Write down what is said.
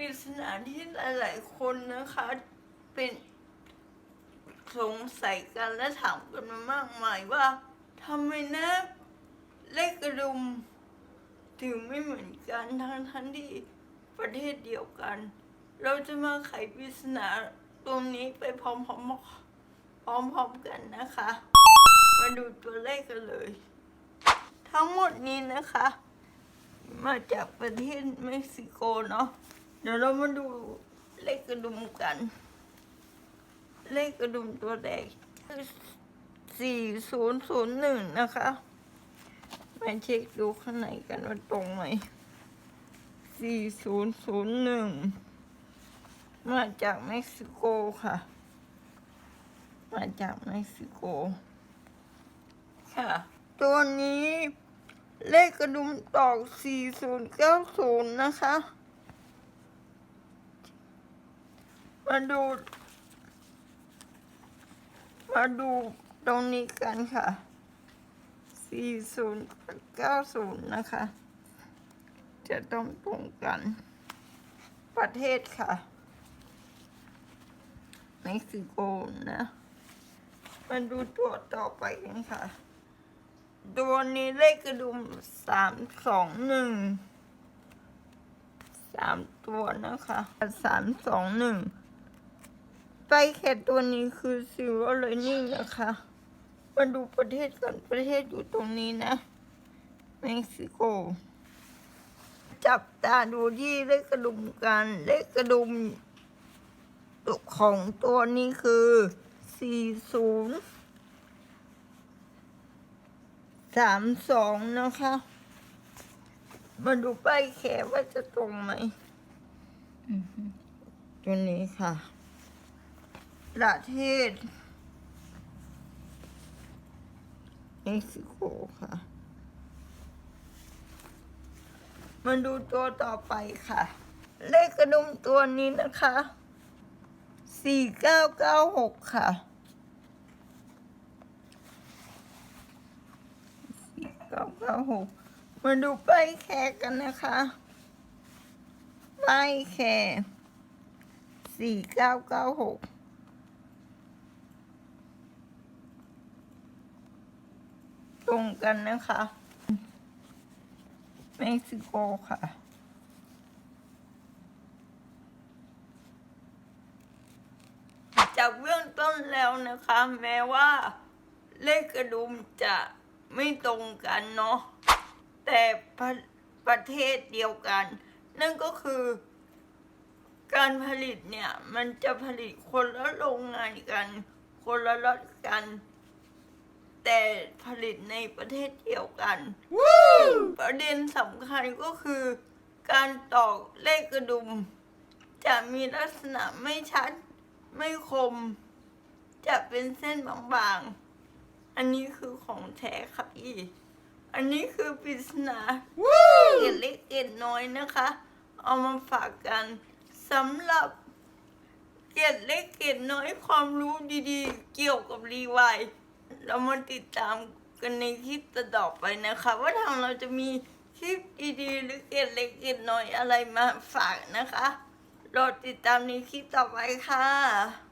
ริศนาที่หลายๆคนนะคะ เป็นสงสัยกันและถามกันมามากมายว่าทำไมนะเลขกระดุมถึงไม่เหมือนกันทั้งทั้งที่ประเทศเดียวกัน เราจะมาไขปริศนาตรงนี้ไปพร้อมๆพร้อมๆกันนะคะ มาดูตัวเลขกันเลย ทั้งหมดนี้นะคะ มาจากประเทศเม็กซิโกเนาะ เดี๋ยวเรามาดูเลขกระดุมกัน เลขกระดุมตัวแรกคือสี่ศูนย์ศูนย์หนึ่งนะคะมาเช็คดูข้างในกันว่าตรงไหมสี่ศูนย์ศูนย์หนึ่งมาจากเม็กซิโกค่ะ มาจากเม็กซิโก ค่ะ ตัวนี้เลขกระดุมตอก 4090 นะคะ มาดู มาดูตรงนี้กันค่ะ 4090 นะคะ จะต้องตรงกัน ประเทศค่ะเม็กซิโกนะ มาดูตัวต่อไปกันค่ะ ตัวนี้เลขกระดุมสามสองหนึ่งสามตัวนะคะสามสองหนึ่ง ไปแค่ตัวนี้คือซิลเวอร์เลยนิ่งนะคะมาดูประเทศกันประเทศอยู่ตรงนี้นะ เม็กซิโก จับตาดูที่เลขกระดุมกันเลขกระดุมของตัวนี้คือสี่ศูนย์สามสองนะคะ มาดูป้ายแขว่าจะตรงไหมตัวนี้ค่ะ ประเทศเม็กซิโกค่ะ มาดูตัวต่อไปค่ะ เลขกระดุมตัวนี้นะคะ สี่เก้าเก้าหกค่ะเก้าเก้าหกมาดูป้ายแขกกันนะคะป้ายแขกสี่เก้าเก้าหก ตรงกันนะคะ เม็กซิโกค่ะ จากเบื้องต้นแล้วนะคะ แม้ว่าเลขกระดุมจะไม่ตรงกันเนาะแต่ประประเทศเดียวกัน นั่นก็คือการผลิตเนี่ย มันจะผลิตคนละโรงงานกัน คนละล็อตกัน แต่ผลิตในประเทศเดียวกัน ประเด็นสำคัญก็คือ การตอกเลขกระดุม จะมีลักษณะไม่ชัด ไม่คม จะเป็นเส้นบางๆ อันนี้คือของแท้ค่ะพี่อันนี้คือปริศนาเกล็ดเล็กเกล็ดน้อยนะคะ เอามาฝากกันสำหรับเกล็ดเล็กเกล็ดน้อยความรู้ดีๆ เกี่ยวกับรีไวาย เรามาติดตามกันในคลิปต่อไปนะคะ ว่าทางเราจะมีคลิปดีๆหรือเกล็ดเล็กเกล็ดน้อยอะไรมาฝากนะคะ รอติดตามในคลิปต่อไปค่ะ